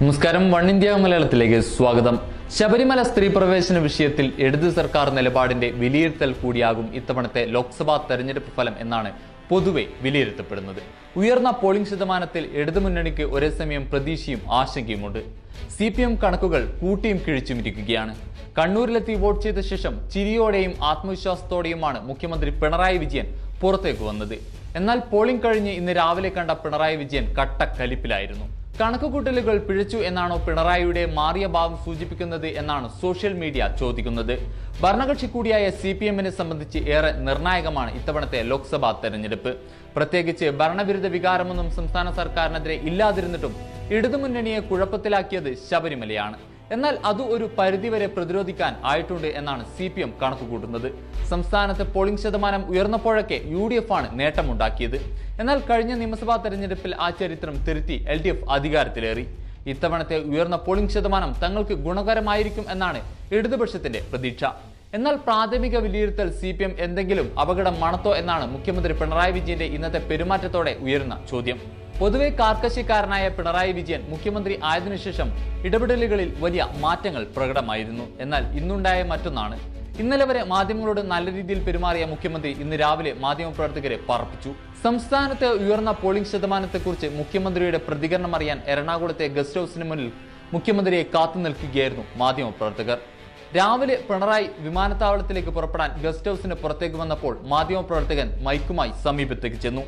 നമസ്കാരം. One India മലയാളത്തിലേക്ക് സ്വാഗതം. ശബരിമല സ്ത്രീ പ്രവേശന വിഷയത്തിൽ ഇടത് സർക്കാർ നിലപാടിന്റെ വിലയിരുത്തൽ കൂടിയാകും ഇത്തവണത്തെ ലോക്സഭാ തെരഞ്ഞെടുപ്പ് ഫലം എന്നാണ് പൊതുവെ വിലയിരുത്തപ്പെടുന്നത്. ഉയർന്ന പോളിംഗ് ശതമാനത്തിൽ ഇടതുമുന്നണിക്ക് ഒരേ സമയം പ്രതീക്ഷയും ആശങ്കയുമുണ്ട്. സി പി എം കണക്കുകൾ കൂട്ടിയും കിഴിച്ചുമിരിക്കുകയാണ് കണ്ണൂരിലെത്തി വോട്ട് ചെയ്ത ശേഷം ചിരിയോടെയും ആത്മവിശ്വാസത്തോടെയുമാണ് മുഖ്യമന്ത്രി പിണറായി വിജയൻ പുറത്തേക്ക് വന്നത്. എന്നാൽ പോളിംഗ് കഴിഞ്ഞ് ഇന്ന് രാവിലെ കണ്ട പിണറായി വിജയൻ കട്ടക്കലിപ്പിലായിരുന്നു. കണക്കുകൂട്ടലുകൾ പിഴച്ചു എന്നാണോ പിണറായിയുടെ മാറിയ ഭാവം സൂചിപ്പിക്കുന്നത് എന്നാണ് സോഷ്യൽ മീഡിയ ചോദിക്കുന്നത്. ഭരണകക്ഷി കൂടിയായ സി പി എമ്മിനെ സംബന്ധിച്ച് ഏറെ നിർണായകമാണ് ഇത്തവണത്തെ ലോക്സഭാ തെരഞ്ഞെടുപ്പ്. പ്രത്യേകിച്ച് ഭരണവിരുദ്ധ വികാരമൊന്നും സംസ്ഥാന സർക്കാരിനെതിരെ ഇല്ലാതിരുന്നിട്ടും ഇടതുമുന്നണിയെ കുഴപ്പത്തിലാക്കിയത് ശബരിമലയാണ്. എന്നാൽ അത് ഒരു പരിധിവരെ പ്രതിരോധിക്കാൻ ആയിട്ടുണ്ട് എന്നാണ് സി പി എം കണക്കുകൂട്ടുന്നത്. സംസ്ഥാനത്തെ പോളിംഗ് ശതമാനം ഉയർന്നപ്പോഴൊക്കെ യു ഡി എഫ് ആണ് നേട്ടമുണ്ടാക്കിയത്. എന്നാൽ കഴിഞ്ഞ നിയമസഭാ തെരഞ്ഞെടുപ്പിൽ ആ ചരിത്രം തിരുത്തി എൽ ഡി എഫ് അധികാരത്തിലേറി. ഇത്തവണത്തെ ഉയർന്ന പോളിംഗ് ശതമാനം തങ്ങൾക്ക് ഗുണകരമായിരിക്കും എന്നാണ് ഇടതുപക്ഷത്തിന്റെ പ്രതീക്ഷ. എന്നാൽ പ്രാഥമിക വിലയിരുത്തൽ സി പി എം എന്തെങ്കിലും അപകടം മണത്തോ എന്നാണ് മുഖ്യമന്ത്രി പിണറായി വിജയന്റെ ഇന്നത്തെ പെരുമാറ്റത്തോടെ ഉയരുന്ന ചോദ്യം. പൊതുവെ കാർക്കശ്യക്കാരനായ പിണറായി വിജയൻ മുഖ്യമന്ത്രി ആയതിനുശേഷം ഇടപെടലുകളിൽ വലിയ മാറ്റങ്ങൾ പ്രകടമായിരുന്നു. എന്നാൽ ഇന്നുണ്ടായ മറ്റൊന്നാണ്. ഇന്നലെ വരെ മാധ്യമങ്ങളോട് നല്ല രീതിയിൽ പെരുമാറിയ മുഖ്യമന്ത്രി ഇന്ന് രാവിലെ മാധ്യമപ്രവർത്തകരെ പറപ്പിച്ചു സംസ്ഥാനത്തെ ഉയർന്ന പോളിംഗ് ശതമാനത്തെക്കുറിച്ച് മുഖ്യമന്ത്രിയുടെ പ്രതികരണം അറിയാൻ എറണാകുളത്തെ ഗസ്റ്റ് ഹൌസിന് മുന്നിൽ മുഖ്യമന്ത്രിയെ കാത്തു നിൽക്കുകയായിരുന്നു മാധ്യമപ്രവർത്തകർ. രാവിലെ പിണറായി വിമാനത്താവളത്തിലേക്ക് പുറപ്പെടാൻ ഗസ്റ്റ് ഹൌസിന് പുറത്തേക്ക് വന്നപ്പോൾ മാധ്യമപ്രവർത്തകൻ മൈക്കുമായി സമീപത്തേക്ക് ചെന്നു.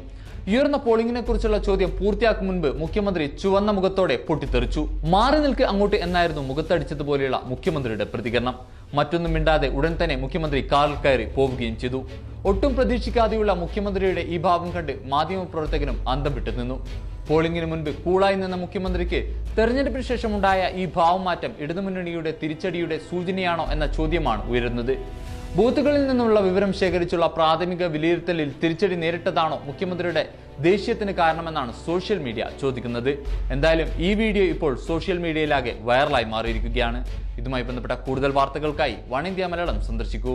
ഉയർന്ന പോളിംഗിനെ കുറിച്ചുള്ള ചോദ്യം പൂർത്തിയാക്കും മുൻപ് മുഖ്യമന്ത്രി ചുവന്ന മുഖത്തോടെ പൊട്ടിത്തെറിച്ചു. മാറി നിൽക്ക് അങ്ങോട്ട് എന്നായിരുന്നു മുഖത്തടിച്ചതുപോലെയുള്ള മുഖ്യമന്ത്രിയുടെ പ്രതികരണം. മറ്റൊന്നും മിണ്ടാതെ ഉടൻ തന്നെ മുഖ്യമന്ത്രി കാറിൽ കയറി പോവുകയും ചെയ്തു. ഒട്ടും പ്രതീക്ഷിക്കാതെയുള്ള മുഖ്യമന്ത്രിയുടെ ഈ ഭാവം കണ്ട് മാധ്യമപ്രവർത്തകനും അന്തം വിട്ടു നിന്നു. പോളിംഗിന് മുൻപ് കൂളായി നിന്ന മുഖ്യമന്ത്രിക്ക് തെരഞ്ഞെടുപ്പിന് ശേഷമുണ്ടായ ഈ ഭാവമാറ്റം ഇടതുമുന്നണിയുടെ തിരിച്ചടിയുടെ സൂചനയാണോ എന്ന ചോദ്യമാണ് ഉയരുന്നത്. ബൂത്തുകളിൽ നിന്നുള്ള വിവരം ശേഖരിച്ചുള്ള പ്രാഥമിക വിലയിരുത്തലിൽ തിരിച്ചടി നേരിട്ടതാണോ മുഖ്യമന്ത്രിയുടെ ദേഷ്യത്തിന് കാരണമെന്നാണ് സോഷ്യൽ മീഡിയ ചോദിക്കുന്നത്. എന്തായാലും ഈ വീഡിയോ ഇപ്പോൾ സോഷ്യൽ മീഡിയയിലാകെ വൈറലായി മാറിയിരിക്കുകയാണ്. ഇതുമായി ബന്ധപ്പെട്ട കൂടുതൽ വാർത്തകൾക്കായി വൺ ഇന്ത്യ മലയാളം സന്ദർശിക്കൂ.